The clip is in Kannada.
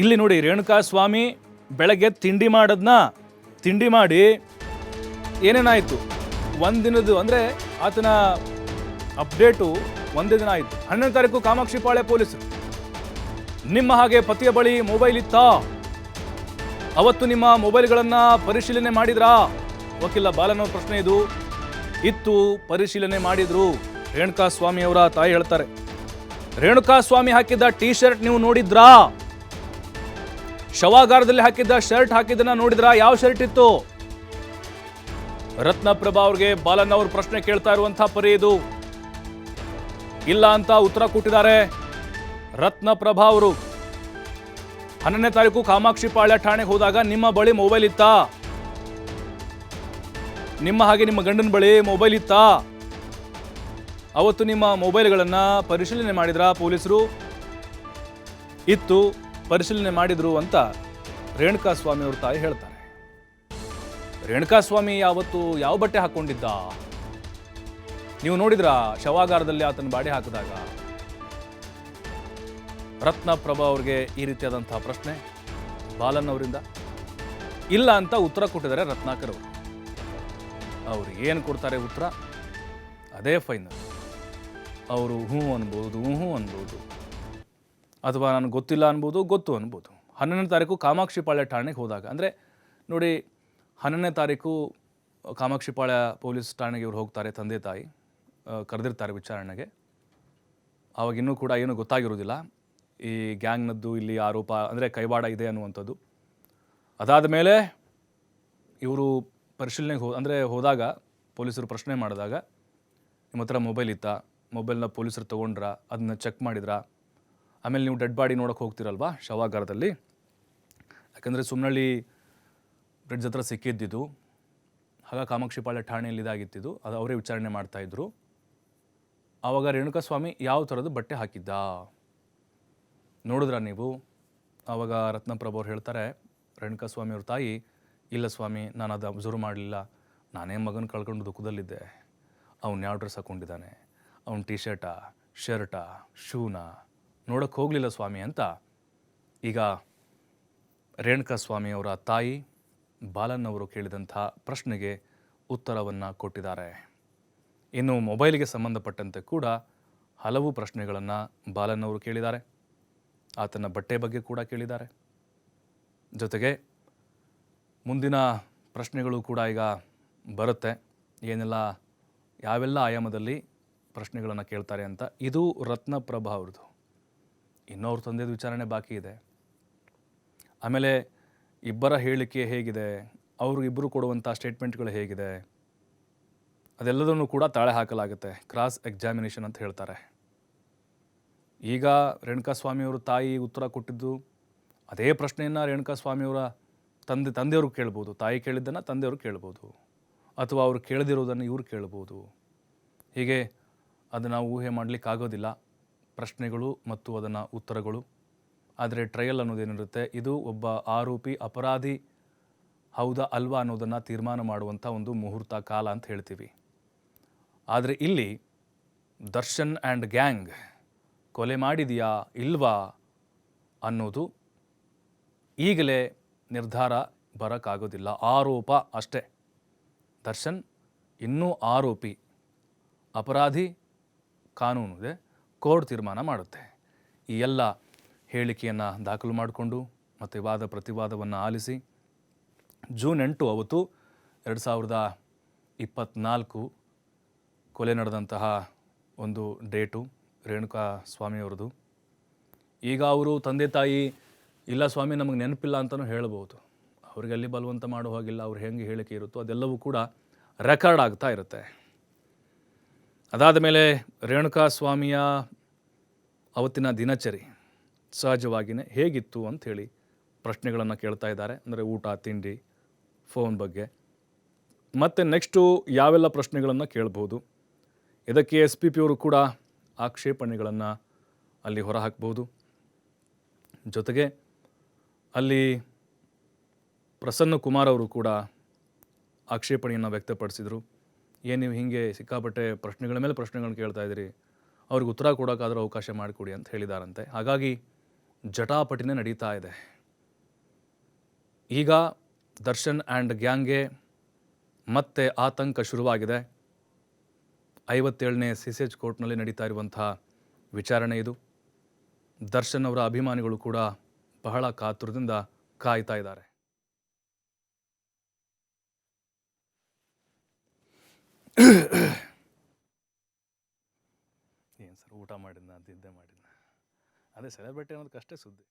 ಇಲ್ಲಿ ನೋಡಿ ರೇಣುಕಾ ಸ್ವಾಮಿ ಬೆಳಗ್ಗೆ ತಿಂಡಿ ಮಾಡೋದನ್ನ ತಿಂಡಿ ಮಾಡಿ ಏನೇನಾಯಿತು? ಒಂದಿನದ್ದು ಅಂದರೆ ಆತನ ಅಪ್ಡೇಟು ಒಂದೇ ದಿನ ಆಯಿತು. ಹನ್ನೊಂದು ತಾರೀಕು ಕಾಮಾಕ್ಷಿ ಪಾಳೆ ಪೊಲೀಸರು ನಿಮ್ಮ ಹಾಗೆ ಪತಿಯ ಬಳಿ ಮೊಬೈಲ್ ಇತ್ತಾ? ಅವತ್ತು ನಿಮ್ಮ ಮೊಬೈಲ್ಗಳನ್ನು ಪರಿಶೀಲನೆ ಮಾಡಿದ್ರಾ? ವಕೀಲ ಬಾಲನವ್ರ ಪ್ರಶ್ನೆ ಇದು. ಇತ್ತು, ಪರಿಶೀಲನೆ ಮಾಡಿದ್ರು. ರೇಣುಕಾ ಸ್ವಾಮಿ ಅವರ ತಾಯಿ ಹೇಳ್ತಾರೆ. ರೇಣುಕಾ ಸ್ವಾಮಿ ಹಾಕಿದ್ದ ಟೀ ಶರ್ಟ್ ನೀವು ನೋಡಿದ್ರಾ? ಶವಾಗಾರದಲ್ಲಿ ಹಾಕಿದ್ದ ಶರ್ಟ್ ಹಾಕಿದ್ದನ್ನ ನೋಡಿದ್ರ ಯಾವ ಶರ್ಟ್ ಇತ್ತು? ರತ್ನಪ್ರಭಾ ಅವ್ರಿಗೆ ಬಾಲನ್ ಅವರು ಪ್ರಶ್ನೆ ಕೇಳ್ತಾ ಇರುವಂತಹ ಪರಿ ಇದು. ಇಲ್ಲ ಅಂತ ಉತ್ತರ ಕೊಟ್ಟಿದ್ದಾರೆ ರತ್ನಪ್ರಭಾ ಅವರು. ಹನ್ನೊಂದನೇ ತಾರೀಕು ಕಾಮಾಕ್ಷಿ ಪಾಳ್ಯ ಠಾಣೆಗೆ ಹೋದಾಗ ನಿಮ್ಮ ಬಳಿ ಮೊಬೈಲ್ ಇತ್ತಾ? ನಿಮ್ಮ ಹಾಗೆ ನಿಮ್ಮ ಗಂಡನ ಬಳಿ ಮೊಬೈಲ್ ಇತ್ತಾ? ಅವತ್ತು ನಿಮ್ಮ ಮೊಬೈಲ್ಗಳನ್ನು ಪರಿಶೀಲನೆ ಮಾಡಿದ್ರ ಪೊಲೀಸರು? ಇತ್ತು. ಪರಿಶೀಲನೆ ಮಾಡಿದರು ಅಂತ ರೇಣುಕಾ ಸ್ವಾಮಿ ಅವ್ರ ತಾಯಿ ಹೇಳ್ತಾರೆ. ರೇಣುಕಾಸ್ವಾಮಿ ಯಾವತ್ತು ಯಾವ ಬಟ್ಟೆ ಹಾಕೊಂಡಿದ್ದ? ನೀವು ನೋಡಿದ್ರಾ ಶವಾಗಾರದಲ್ಲಿ ಆತನ ಬಾಡಿ ಹಾಕಿದಾಗ? ರತ್ನಪ್ರಭ ಅವ್ರಿಗೆ ಈ ರೀತಿಯಾದಂತಹ ಪ್ರಶ್ನೆ, ಬಾಲನ್ ಅವರಿಂದ. ಇಲ್ಲ ಅಂತ ಉತ್ತರ ಕೊಟ್ಟಿದ್ದಾರೆ ರತ್ನಾಕರ್ ಅವರು. ಅವ್ರು ಏನು ಕೊಡ್ತಾರೆ ಉತ್ತರ? ಅದೇ ಫೈನಲ್. ಅವರು ಹ್ಞೂ ಅನ್ಬೋದು ಹ್ಞೂ ಅನ್ಬೋದು. ಅಥವಾ ನನಗೆ ಗೊತ್ತಿಲ್ಲ ಅನ್ಬೋದು, ಗೊತ್ತು ಅನ್ಬೋದು. ಹನ್ನೊಂದನೇ ತಾರೀಕು ಕಾಮಾಕ್ಷಿಪಾಳ್ಯ ಠಾಣೆಗೆ ಹೋದಾಗ, ಅಂದರೆ ನೋಡಿ, ಹನ್ನೊಂದನೇ ತಾರೀಕು ಕಾಮಾಕ್ಷಿಪಾಳ್ಯ ಪೊಲೀಸ್ ಠಾಣೆಗೆ ಇವರು ಹೋಗ್ತಾರೆ ತಂದೆ ತಾಯಿ ಕರೆದಿರ್ತಾರೆ ವಿಚಾರಣೆಗೆ. ಅವಾಗ ಇನ್ನೂ ಕೂಡ ಏನೂ ಗೊತ್ತಾಗಿರೋದಿಲ್ಲ ಈ ಗ್ಯಾಂಗ್ನದ್ದು ಇಲ್ಲಿ ಆರೋಪ, ಅಂದರೆ ಕೈವಾಡ ಇದೆ ಅನ್ನುವಂಥದ್ದು. ಅದಾದ ಮೇಲೆ ಇವರು ಪರಿಶೀಲನೆಗೆ ಹೋ, ಅಂದರೆ ಹೋದಾಗ, ಪೊಲೀಸರು ಪ್ರಶ್ನೆ ಮಾಡಿದಾಗ ನಿಮ್ಮ ಹತ್ರ ಮೊಬೈಲ್ ಇತ್ತಾ? ಮೊಬೈಲ್ನ ಪೊಲೀಸರು ತೊಗೊಂಡ್ರ? ಅದನ್ನ ಚೆಕ್ ಮಾಡಿದ್ರಾ? ಆಮೇಲೆ ನೀವು ಡೆಡ್ ಬಾಡಿ ನೋಡೋಕೆ ಹೋಗ್ತಿರಲ್ವಾ ಶವಾಗಾರದಲ್ಲಿ? ಯಾಕಂದರೆ ಸುಮ್ಮನಳ್ಳಿ ಬ್ರಿಡ್ಜ್ ಹತ್ರ ಸಿಕ್ಕಿದ್ದಿದ್ದು, ಆಗ ಕಾಮಾಕ್ಷಿಪಾಳ್ಯ ಠಾಣೆಯಲ್ಲಿ ಇದಾಗಿತ್ತಿದ್ದು, ಅದು ಅವರೇ ವಿಚಾರಣೆ ಮಾಡ್ತಾಯಿದ್ರು ಆವಾಗ ರೇಣುಕಾ ಸ್ವಾಮಿ ಯಾವ ಥರದ್ದು ಬಟ್ಟೆ ಹಾಕಿದ್ದ? ನೋಡಿದ್ರಾ ನೀವು? ಆವಾಗ ರತ್ನಪ್ರಭು ಅವ್ರು ಹೇಳ್ತಾರೆ ರೇಣುಕಾ ಸ್ವಾಮಿ ಅವ್ರ ತಾಯಿ, ಇಲ್ಲ ಸ್ವಾಮಿ, ನಾನು ಅದು ಅಬ್ಸರ್ವ್ ಮಾಡಲಿಲ್ಲ. ನಾನೇ ಮಗನ ಕಳ್ಕೊಂಡು ದುಃಖದಲ್ಲಿದ್ದೆ. ಅವ್ನು ಯಾವ ಡ್ರೆಸ್ ಹಾಕ್ಕೊಂಡಿದ್ದಾನೆ ಅವ್ನ ಟಿ ಶರ್ಟಾ ಶರ್ಟಾ, ಶೂನಾ ನೋಡೋಕ್ಕೆ ಹೋಗಲಿಲ್ಲ ಸ್ವಾಮಿ ಅಂತ ಈಗ ರೇಣುಕಾ ಸ್ವಾಮಿ ಅವರ ತಾಯಿ ಬಾಲನ್ನವರು ಕೇಳಿದಂಥ ಪ್ರಶ್ನೆಗೆ ಉತ್ತರವನ್ನು ಕೊಟ್ಟಿದ್ದಾರೆ. ಇನ್ನು ಮೊಬೈಲ್ಗೆ ಸಂಬಂಧಪಟ್ಟಂತೆ ಕೂಡ ಹಲವು ಪ್ರಶ್ನೆಗಳನ್ನು ಬಾಲನ್ನವರು ಕೇಳಿದ್ದಾರೆ. ಆತನ ಬಟ್ಟೆ ಬಗ್ಗೆ ಕೂಡ ಕೇಳಿದ್ದಾರೆ. ಜೊತೆಗೆ ಮುಂದಿನ ಪ್ರಶ್ನೆಗಳು ಕೂಡ ಈಗ ಬರುತ್ತೆ. ಏನೆಲ್ಲ, ಯಾವೆಲ್ಲ ಆಯಾಮದಲ್ಲಿ ಪ್ರಶ್ನೆಗಳನ್ನು ಕೇಳ್ತಾರೆ ಅಂತ. ಇದು ರತ್ನಪ್ರಭಾ ಅವ್ರದ್ದು. ಇನ್ನೂ ಅವ್ರ ತಂದೆದು ವಿಚಾರಣೆ ಬಾಕಿ ಇದೆ. ಆಮೇಲೆ ಇಬ್ಬರ ಹೇಳಿಕೆ ಹೇಗಿದೆ, ಅವರು ಕೊಡುವಂಥ ಸ್ಟೇಟ್ಮೆಂಟ್ಗಳು ಹೇಗಿದೆ, ಅದೆಲ್ಲದನ್ನು ಕೂಡ ತಾಳೆ ಹಾಕಲಾಗುತ್ತೆ, ಕ್ರಾಸ್ ಎಕ್ಸಾಮಿನೇಷನ್ ಅಂತ ಹೇಳ್ತಾರೆ. ಈಗ ರೇಣುಕಾ ಸ್ವಾಮಿಯವರು ತಾಯಿ ಉತ್ತರ ಕೊಟ್ಟಿದ್ದು, ಅದೇ ಪ್ರಶ್ನೆಯನ್ನು ರೇಣುಕಾ ಸ್ವಾಮಿಯವರ ತಂದೆ ತಂದೆಯವ್ರಿಗೆ ಕೇಳ್ಬೋದು, ತಾಯಿ ಕೇಳಿದ್ದನ್ನು ತಂದೆಯವರು ಕೇಳ್ಬೋದು, ಅಥವಾ ಅವರು ಕೇಳದಿರೋದನ್ನು ಇವ್ರು ಕೇಳ್ಬೋದು. ಹೀಗೆ ಅದು ನಾವು ಊಹೆ ಮಾಡಲಿಕ್ಕಾಗೋದಿಲ್ಲ. ಪ್ರಶ್ನೆಗಳು ಮತ್ತು ಅದನ್ನು ಉತ್ತರಗಳು. ಆದರೆ ಟ್ರಯಲ್ ಅನ್ನೋದೇನಿರುತ್ತೆ ಇದು ಒಬ್ಬ ಆರೋಪಿ ಅಪರಾಧಿ ಹೌದಾ ಅಲ್ವಾ ಅನ್ನೋದನ್ನು ತೀರ್ಮಾನ ಮಾಡುವಂಥ ಒಂದು ಮುಹೂರ್ತ ಕಾಲ ಅಂತ ಹೇಳ್ತೀವಿ. ಆದರೆ ಇಲ್ಲಿ ದರ್ಶನ್ ಆ್ಯಂಡ್ ಗ್ಯಾಂಗ್ ಕೊಲೆ ಮಾಡಿದೆಯಾ ಇಲ್ವಾ ಅನ್ನೋದು ಈಗಲೇ ನಿರ್ಧಾರ ಬರೋಕ್ಕಾಗೋದಿಲ್ಲ. ಆರೋಪ ಅಷ್ಟೇ. ದರ್ಶನ್ ಇನ್ನೂ ಆರೋಪಿ, ಅಪರಾಧಿ ಕಾನೂನು ಇದೆ. ಕೋರ್ಟ್ ತೀರ್ಮಾನ ಮಾಡುತ್ತೆ. ಈ ಎಲ್ಲ ಹೇಳಿಕೆಯನ್ನು ದಾಖಲು ಮಾಡಿಕೊಂಡು ಮತ್ತು ವಾದ ಪ್ರತಿವಾದವನ್ನು ಆಲಿಸಿ ಜೂನ್ ಎಂಟು ಅವತ್ತು ಎರಡು ಸಾವಿರದ ಇಪ್ಪತ್ತ್ನಾಲ್ಕು ಕೊಲೆ ನಡೆದಂತಹ ಒಂದು ಡೇಟು ರೇಣುಕಾ ಸ್ವಾಮಿಯವ್ರದ್ದು ಈಗ ಅವರು ತಂದೆ ತಾಯಿ, ಇಲ್ಲ ಸ್ವಾಮಿ ನಮಗೆ ನೆನಪಿಲ್ಲ ಅಂತಲೂ ಹೇಳ್ಬೋದು. ಅವ್ರಿಗೆ ಅಲ್ಲಿ ಬಲವಂತ ಮಾಡೋ ಹಾಗಿಲ್ಲ, ಅವ್ರು ಹೆಂಗೆ ಹೇಳಿಕೆ ಇರುತ್ತೋ ಅದೆಲ್ಲವೂ ಕೂಡ ರೆಕಾರ್ಡ್ ಆಗ್ತಾ ಇರುತ್ತೆ. ಅದಾದ ಮೇಲೆ ರೇಣುಕಾ ಸ್ವಾಮಿಯ ಅವತ್ತಿನ ದಿನಚರಿ ಸಹಜವಾಗಿಯೇ ಹೇಗಿತ್ತು ಅಂಥೇಳಿ ಪ್ರಶ್ನೆಗಳನ್ನು ಕೇಳ್ತಾ ಇದ್ದಾರೆ. ಅಂದರೆ ಊಟ, ತಿಂಡಿ ಫೋನ್ ಬಗ್ಗೆ. ಮತ್ತು ನೆಕ್ಸ್ಟು ಯಾವೆಲ್ಲ ಪ್ರಶ್ನೆಗಳನ್ನು ಕೇಳ್ಬೋದು? ಇದಕ್ಕೆ ಎಸ್ ಪಿ ಪಿಯವರು ಕೂಡ ಆಕ್ಷೇಪಣೆಗಳನ್ನು ಅಲ್ಲಿ ಹೊರಹಾಕ್ಬೋದು. ಜೊತೆಗೆ ಅಲ್ಲಿ ಪ್ರಸನ್ನ ಕುಮಾರ್ ಅವರು ಕೂಡ ಆಕ್ಷೇಪಣೆಯನ್ನು ವ್ಯಕ್ತಪಡಿಸಿದರು. ಏನು ನೀವು ಹೀಗೆ ಸಿಕ್ಕಾಪಟ್ಟೆ ಪ್ರಶ್ನೆಗಳ ಮೇಲೆ ಪ್ರಶ್ನೆಗಳನ್ನ ಕೇಳ್ತಾ ಇದ್ದೀರಿ? ಅವ್ರಿಗೆ ಉತ್ತರ ಕೊಡೋಕ್ಕಾದ್ರೂ ಅವಕಾಶ ಮಾಡಿಕೊಡಿ ಅಂತ ಹೇಳಿದಾರಂತೆ. ಹಾಗಾಗಿ ಜಟಾಪಟಿನೇ ನಡೀತಾ ಇದೆ. ಈಗ ದರ್ಶನ್ ಆ್ಯಂಡ್ ಗ್ಯಾಂಗ್ಗೆ ಮತ್ತೆ ಆತಂಕ ಶುರುವಾಗಿದೆ. ಐವತ್ತೇಳನೇ ಸಿ ಸಿ ಎಚ್ ಕೋರ್ಟ್ನಲ್ಲಿ ನಡೀತಾ ಇರುವಂಥ ವಿಚಾರಣೆ ಇದು. ದರ್ಶನ್ ಅವರ ಅಭಿಮಾನಿಗಳು ಕೂಡ ಬಹಳ ಕಾತುರದಿಂದ ಕಾಯ್ತಾ ಇದ್ದಾರೆ ಏನು ಸರ್ ಊಟ ಮಾಡಿದ್ನ ಇದ್ದೇ ಮಾಡಿದ್ನ. ಅದೇ ಸೆಲೆಬ್ರಿಟಿ ಅನ್ನೋದಕ್ಕಷ್ಟೇ ಸುದ್ದಿ.